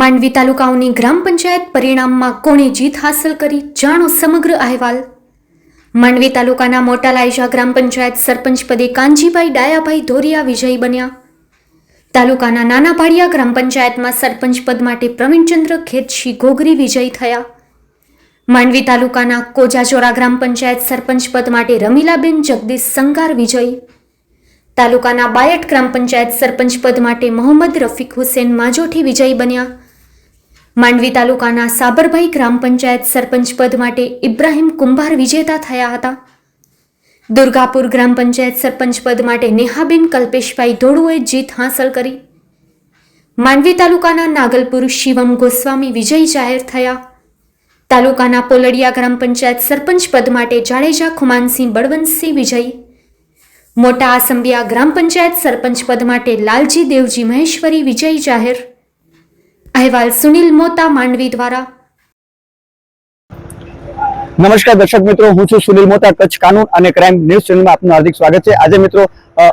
માંડવી તાલુકાઓની ગ્રામ પંચાયત પરિણામમાં કોણે જીત હાંસલ કરી જાણો સમગ્ર અહેવાલ. માંડવી તાલુકાના મોટા લાયજા ગ્રામ પંચાયત સરપંચ પદે કાનજીભાઈ ડાયાભાઈ ધોરિયા વિજયી બન્યા. તાલુકાના નાના પાડિયા ગ્રામ પંચાયતમાં સરપંચ પદ માટે પ્રવીણચંદ્ર ખેતશી ગોગરી વિજયી થયા. માંડવી તાલુકાના કોજાજોરા ગ્રામ પંચાયત સરપંચ પદ માટે રમીલાબેન જગદીશ સંગાર વિજયી. તાલુકાના બાયટ ગ્રામ પંચાયત સરપંચ પદ માટે મોહમ્મદ રફીક હુસેન માજોઠી વિજયી બન્યા. માંડવી તાલુકાના સાબરભાઈ ગ્રામ પંચાયત સરપંચ પદ માટે ઇબ્રાહીમ કુંભાર વિજેતા થયા હતા. દુર્ગાપુર ગ્રામ પંચાયત સરપંચ પદ માટે નેહાબેન કલ્પેશભાઈ ધોળુએ જીત હાંસલ કરી. માંડવી તાલુકાના નાગલપુર શિવમ ગોસ્વામી વિજય જાહેર થયા. તાલુકાના પોલડિયા ગ્રામ પંચાયત સરપંચ પદ માટે જાડેજા ખુમાનસિંહ બળવંતસિંહ વિજયી. મોટા આસંબિયા ગ્રામ પંચાયત સરપંચ પદ માટે લાલજી દેવજી મહેશ્વરી વિજય જાહેર. અહેવાલ સુનિલ મોતા માંડવી દ્વારા. નમસ્કાર દર્શક મિત્રો, હું છું સુનિલ મોતા, કચ્છ કાનૂન અને ક્રાઇમ ન્યૂઝ ચેનલમાં આપનું હાર્દિક સ્વાગત છે. આજે મિત્રો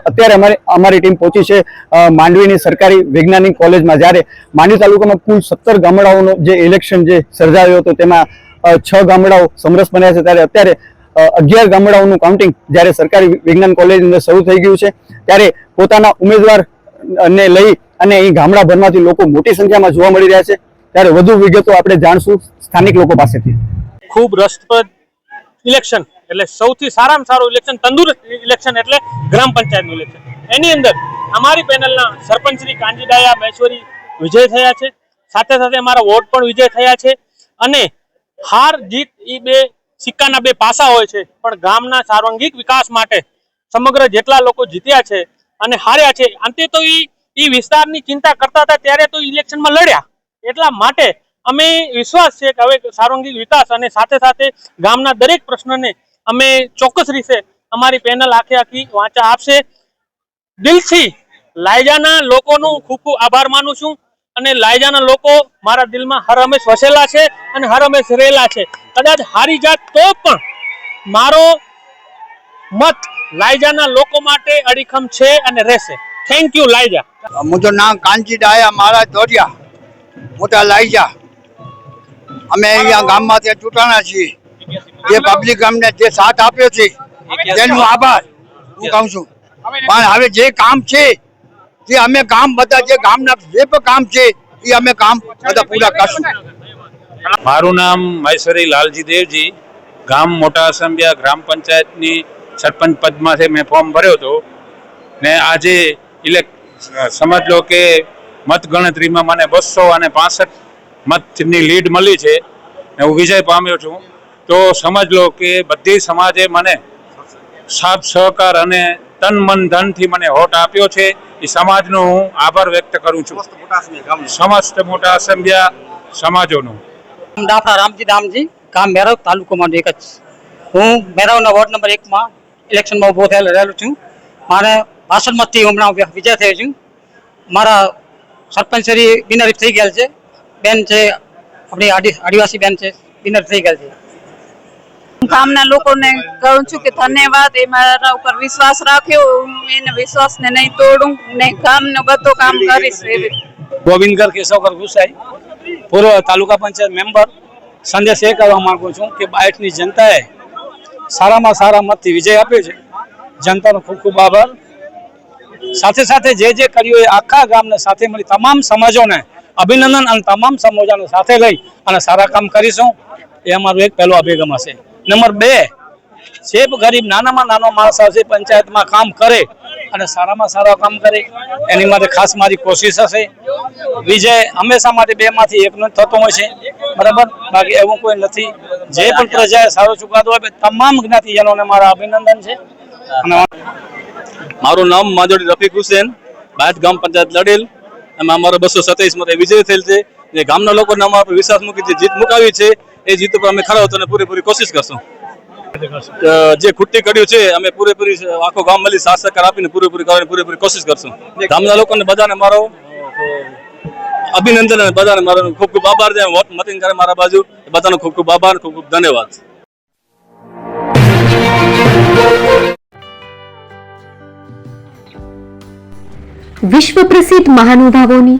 અત્યારે અમારે, અમારી ટીમ પહોંચી છે માંડવીની સરકારી વૈજ્ઞાનિક કોલેજમાં, જ્યારે માંડવી તાલુકામાં કુલ સત્તર ગામડાઓનો જે ઇલેક્શન જે સર્જાયો હતો, તેમાં છ ગામડાઓ સમરસ બન્યા છે. ત્યારે અત્યારે અગિયાર ગામડાઓનું કાઉન્ટિંગ જ્યારે સરકારી વિજ્ઞાન કોલેજની અંદર શરૂ થઈ ગયું છે, ત્યારે પોતાના ઉમેદવાર ને લઈ અને અહીં ગામડાભરમાંથી લોકો મોટી સંખ્યામાં જોવા મળી રહ્યા છે. ત્યારે વધુ વિગતો આપણે જાણશું સ્થાનિક લોકો પાસેથી. ખૂબ રસપ્રદ ઇલેક્શન એટલે સૌથી સારામાં સારું ઇલેક્શન તંદુરસ્ત ઇલેક્શન એટલે ગ્રામ પંચાયતનું ઇલેક્શન એની અંદર અમારી પેનલના સરપંચ શ્રી કાંજીડાયા, મહેશ્વરી વિજય થયા છે. સાથે સાથે અમારા વોટ પણ વિજય થયા છે. અને હાર જીત એ બે સિક્કાના બે પાસા હોય છે. પણ ગામના સાર્વાંગિક વિકાસ માટે સમગ્ર જેટલા લોકો જીત્યા છે અને હાર્યા છે. અંતે તો એ એ વિસ્તારની ચિંતા કરતા હતા, ત્યારે તો ઇલેક્શનમાં લડ્યા. એટલા માટે અમે વિશ્વાસ છે કે હવે સાર્વંગિક વિકાસ અને સાથે સાથે ગામના દરેક પ્રશ્નને અમે ચોક્કસ રીતે અમારી પેનલ આખે આખી વાંચા આપશે. દિલથી લાયજાના લોકોનું ખૂબ ખૂબ આભાર માનું છું અને લાયજાના લોકો મારા દિલમાં હર હંમેશ વસેલા છે અને હર હંમેશ રહેલા છે. કદાચ હારી જાત તો પણ મારો મત લાયજાના લોકો માટે અડીખમ છે અને રહેશે. Thank you Layja. મુझे નામ કાંચી ડાયા મારા દોરિયા મોટા લાઈજા અમે અહીંયા ગામમાંથી ચૂંટાણા છીએ. જે પબ્લિક અમને જે સાથ આપ્યો છે તેનો આભાર. હું કહું છું પણ હવે જે કામ છે તે અમે કામ બધા જે ગામના જે પણ કામ છે એ અમે કામ બધા પૂરા કરશું. મારું નામ મહેશ્વરી લાલજી દેવજી ગામ મોટા અસંબિયા ગ્રામ પંચાયતની સરપંચ પદમાંથી મેં ફોર્મ ભર્યો હતો. ને આજે ઇલેક સમજ લો કે મત ગણતરીમાં મને બસો અને પાસઠ મતની લીડ મળી છે. ને હું વિજય પામ્યો છું. તો સમજ લો કે બધી સમાજે મને સાથ સહકાર અને તન મન ધનથી મને હોટ આપ્યો છે. એ સમાજનો હું આભાર વ્યક્ત કરું છું. સમસ્ત મોટા અસંભ્યા સમાજોનું. દાફા રામજી દામજી ગામ મેરવ તાલુકો એક જ. હું મેરવના વોર્ડ નંબર એકમાં ઇલેક્શનમાં ઊભો થયેલો રહેલો છું. મારે ભાષણમાંથી હમણાં વિજય થયો છું. મારા સરપંચ શ્રી બિનહરીફ થઈ ગયેલ છે. બેન છે આપણી આદિવાસી બેન છે બિનહરીફ થઈ ગયેલ છે. ગામના લોકોને કહું છું કે ધન્યવાદ. એ મારા ઉપર વિશ્વાસ રાખ્યો. હું એને વિશ્વાસને નહીં તોડું. ને ગામનો બધો કામ કરીશ એવી. ગોવિંદગર કેશવકર ગુસાઈ પૂર્વ તાલુકા પંચાયત મેમ્બર. સંદેશ એ કરવા માંગુ છું કે બાઇટની જનતાએ સારામાં સારા મતથી વિજય આપ્યો છે. જનતાનો ખૂબ ખૂબ આભાર. સાથે સાથે જે જે કર્યું એ આખા ગામને સાથે મળી તમામ સમાજોને અભિનંદન અને તમામ સમાજોને સાથે લઈ અને સારા કામ કરીશું. એ અમારું એક પહેલો અભિગમ હશે. નંબર બે જે ગરીબ નાનામાં નાનો માણસ હશે પંચાયતમાં કામ કરે અને સારામાં સારા કામ કરે. એની માટે ખાસ મારી કોશિશ હશે. વિજય હંમેશા માટે બે માંથી એકનો થતો હોય છે. બરાબર? બાકી એવું કોઈ નથી. જે પણ પ્રજાએ સારો ચુકાદો આપે, તમામ જ્ઞાતિજનોને મારા અભિનંદન છે. અને મારું નામ માજોડી રફીક હુસેન, બાદ ગામ પંચાયત લડેલ. એમાં અમારો બસો સત્યાવીસ મતે વિજય થયેલ છે. જે ગામના લોકોને અમારા પર વિશ્વાસ મૂકી જે જીત મુકાવી છે. એ જીત ઉપર અમે ખરા ઉતરને પૂરેપૂરી કોશિશ કરશું. જે ખુટ્ટી કર્યું છે અમે પૂરેપૂરી આખો ગામ મળી સાથ સહકાર આપીને પૂરેપૂરી કરવાની પૂરેપૂરી કોશિશ કરશું. ગામના લોકોને બધાને મારો અભિનંદન અને બધાને મારો ખૂબ ખૂબ આભાર. છે વોટ મતીન કરે મારા બાજુ બધાનો ખૂબ ખૂબ આભાર ખૂબ ખૂબ ધન્યવાદ. વિશ્વ પ્રસિદ્ધ મહાનુભાવોની